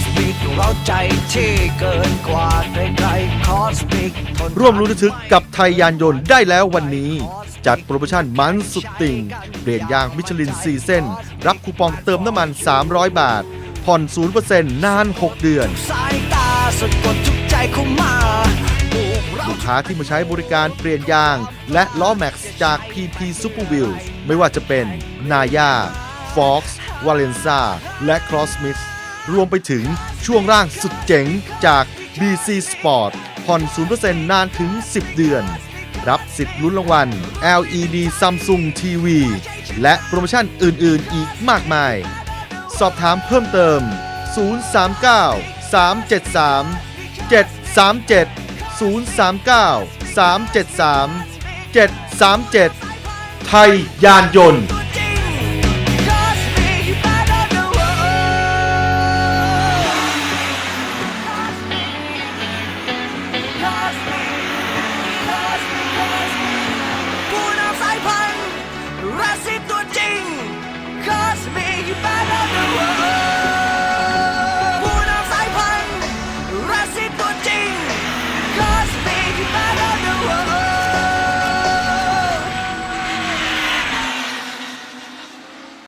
สมิกเราใจที่เกินกว่าใครๆคอสมิกร่วมรุ้นระทึกกับไทยยานยนต์ได้แล้ววันนี้ จัดโปรโมชั่นมันสุดติ่ง เปลี่ยนยางมิชลิน 4 เส้น รับคูปองเติมน้ำมัน 300 บาท ผ่อน 0%นาน 6 เดือน สายตาสะกดทุกใจเข้ามาปลูกเราลูกค้าที่มาใช้บริการเปลี่ยนยาง และล้อแม็กซ์จาก PP Super Wheels ไม่ว่าจะเป็นนายา Fox v a l e n z a และ Crossmith รวมไปถึงช่วงร่างสุดเจ๋งจาก BC Sport ผ่อน 0%นานถึง 10 เดือน รับสิทธิ์ลุ้นรางวัล LED Samsung TV และโปรโมชั่นอื่น ๆ อีกมากมาย สอบถามเพิ่มเติม 039 373 737 039 373 737 ไทยยานยนต์ Raci Tudinho!